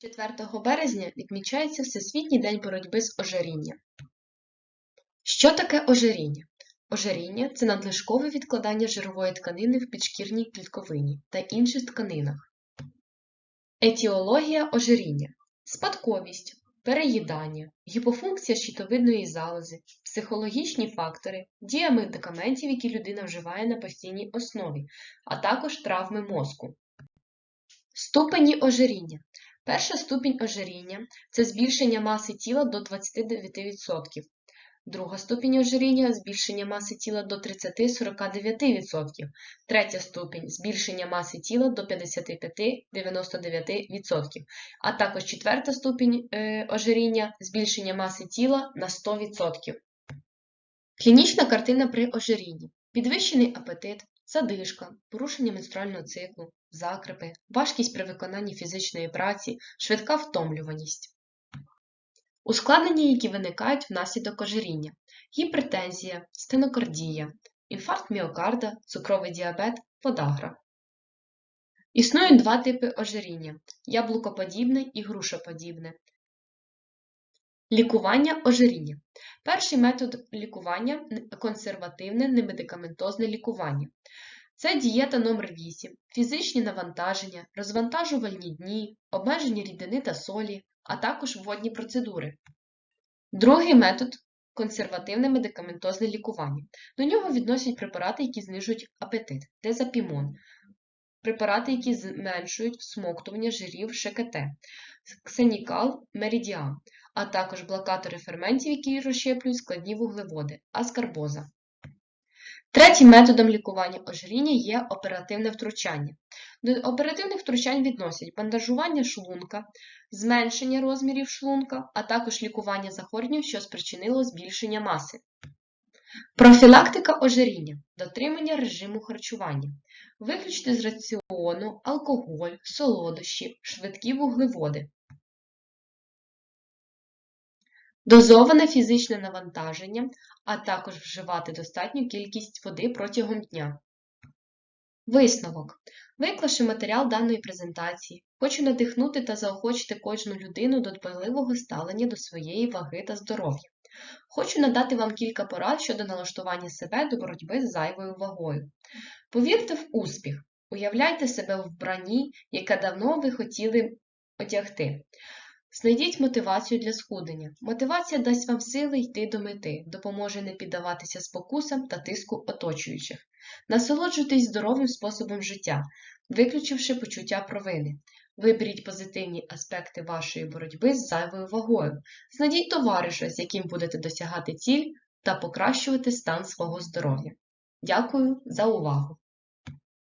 4 березня відмічається Всесвітній день боротьби з ожирінням. Що таке ожиріння? Ожиріння – це надлишкове відкладання жирової тканини в підшкірній клітковині та інших тканинах. Етіологія ожиріння – спадковість, переїдання, гіпофункція щитовидної залози, психологічні фактори, дія медикаментів, які людина вживає на постійній основі, а також травми мозку. Ступені ожиріння. Перша ступінь ожиріння – це збільшення маси тіла до 29%. Друга ступінь ожиріння – збільшення маси тіла до 30-49%. Третя ступінь – збільшення маси тіла до 55-99%. А також четверта ступінь е, ожиріння – збільшення маси тіла на 100%. Клінічна картина при ожирінні. Підвищений апетит, задишка, порушення менструального циклу, закрепи, важкість при виконанні фізичної праці, швидка втомлюваність. Ускладнення, які виникають внаслідок ожиріння. Гіпертензія, стенокардія, інфаркт міокарда, цукровий діабет, подагра. Існують два типи ожиріння – яблукоподібне і грушоподібне. Лікування ожиріння. Перший метод лікування – консервативне немедикаментозне лікування. Це дієта номер 8 фізичні навантаження, розвантажувальні дні, обмеження рідини та солі, а також водні процедури. Другий метод консервативне медикаментозне лікування. До нього відносять препарати, які знижують апетит, дезапімон, препарати, які зменшують всмоктування жирів ШКТ, ксенікал, меридіан, а також блокатори ферментів, які розщеплюють складні вуглеводи, аскарбоза. Третім методом лікування ожиріння є оперативне втручання. До оперативних втручань відносять бандажування шлунка, зменшення розмірів шлунка, а також лікування захворювань, що спричинило збільшення маси. Профілактика ожиріння, дотримання режиму харчування. Виключити з раціону алкоголь, солодощі, швидкі вуглеводи. Дозоване фізичне навантаження, а також вживати достатню кількість води протягом дня. Висновок. Виклавши матеріал даної презентації, хочу надихнути та заохочити кожну людину до дбайливого ставлення до своєї ваги та здоров'я. Хочу надати вам кілька порад щодо налаштування себе до боротьби з зайвою вагою. Повірте в успіх, уявляйте себе в вбранні, яке давно ви хотіли одягти. Знайдіть мотивацію для схудення. Мотивація дасть вам сили йти до мети, допоможе не піддаватися спокусам та тиску оточуючих. Насолоджуйтесь здоровим способом життя, виключивши почуття провини. Виберіть позитивні аспекти вашої боротьби з зайвою вагою. Знайдіть товариша, з яким будете досягати ціль та покращувати стан свого здоров'я. Дякую за увагу!